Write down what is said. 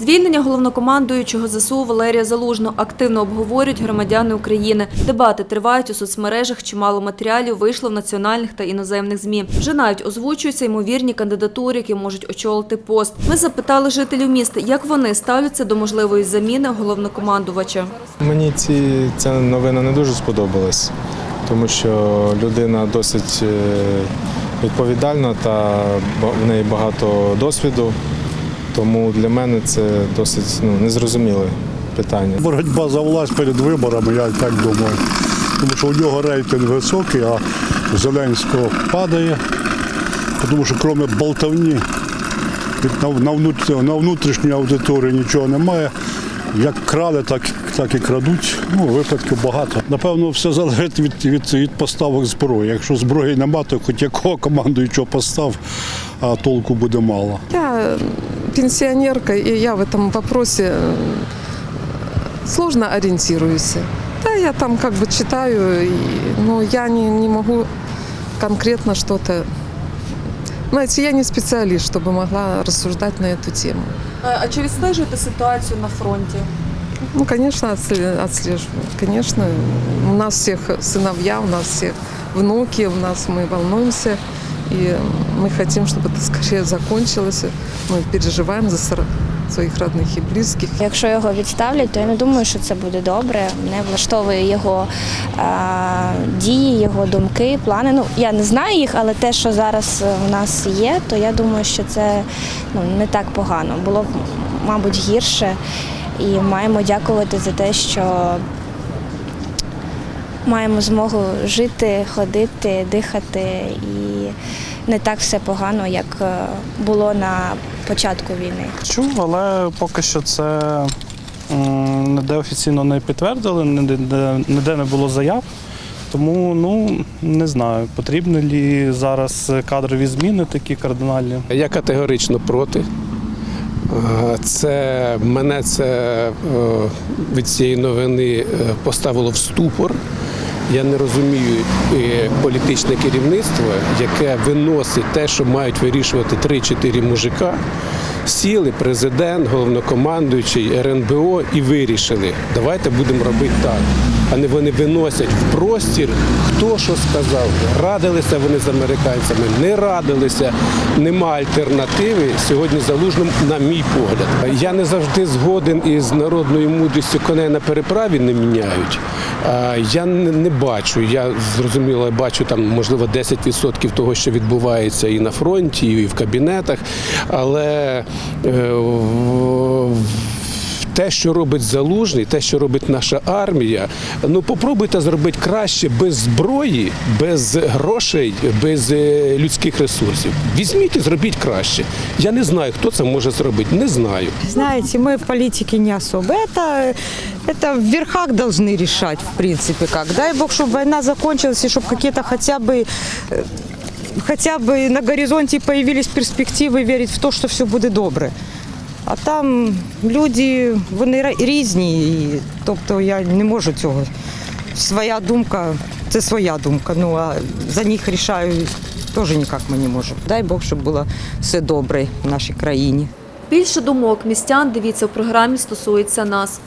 Звільнення головнокомандуючого ЗСУ Валерія Залужного активно обговорюють громадяни України. Дебати тривають у соцмережах. Чимало матеріалів вийшло в національних та іноземних змі. Вже навіть озвучуються ймовірні кандидатури, які можуть очолити пост. Ми запитали жителів міста, як вони ставляться до можливої заміни головнокомандувача. Мені ці, ця новина не дуже сподобалась, тому що людина досить е, відповідальна та в неї багато досвіду. Тому для мене це досить ну, незрозуміле питання. Боротьба за власть перед виборами, я так думаю. Тому що у нього рейтинг високий, а Зеленського падає. Тому що крім болтовні на, на, внут- внутрішній аудиторії нічого немає. Як крали, так, так і крадуть. Ну, випадків багато. Напевно, все залежить від, від, від поставок зброї. Якщо зброї нема, то хоч якого командуючого постав, а толку буде мало Я э, пенсионерка, и я в этом вопросе э, сложно ориентируюсь. Да, я там как бы читаю, и- но я не, не могу конкретно что-то... Знаете, я не специалист, чтобы могла рассуждать на эту тему. А чи відстежуєте ситуацію на фронті? Ну, конечно, отсле- отслеживаю. Конечно, у нас всех сыновья, у нас всех внуки, у нас мы волнуемся. И мы хотим, чтобы это скорее закончилось. Мы переживаем за сор- своих родных и близких. Якщо його відставлять, то я не думаю, що це буде добре. Мене влаштовує його е, дії, його думки, плани. Ну я не знаю їх, але те, що зараз е, в нас є, то я думаю, що це ну не так погано. Було б, мабуть, гірше. І маємо дякувати за те, що маємо змогу жити, ходити, дихати і не так все погано, як е, було на початку війни. Чув, але поки що це ніде офіційно не підтвердили, ніде, ніде не було заяв. Тому ну не знаю, потрібні лі зараз кадрові зміни такі кардинальні. Я категорично проти. Е, Це мене це е, від цієї новини поставило в ступор. Я не розумію е, політичне керівництво, яке виносить те, що мають вирішувати 3-4 мужика. Сіли президент, головнокомандуючий, РНБО і вирішили, давайте будемо робити так. А не вони виносять в простір, хто що сказав. Радилися вони з американцями, не радилися. Нема альтернативи сьогодні залужним, на мій погляд. Я не завжди згоден із народною мудрістю коней на переправі не міняють. Я не, не бачу. Я зрозуміло бачу там можливо 10% того, що відбувається і на фронті, і в кабінетах. Але е, те, що робить залужний, те, що робить наша армія, ну попробуйте зробити краще без зброї, без грошей, без е, людських ресурсів. Візьміть і зробіть краще. Я не знаю, хто це може зробити. Не знаю. Знаете, мы в политике не особо. Это, это в верхах должны решать, в принципе, как. Дай бог, чтобы война закончилась, и чтобы какие-то хотя бы э, хотя бы на горизонте появились перспективы верить в то, що все буде добре. А там люди, вони різні, і, тобто я не можу цього. Своя думка, це своя думка. Ну а за них рішаю теж ніяк ми не можемо. Дай Бог, щоб було все добре в нашій країні. Більше думок містян дивіться в програмі стосується нас.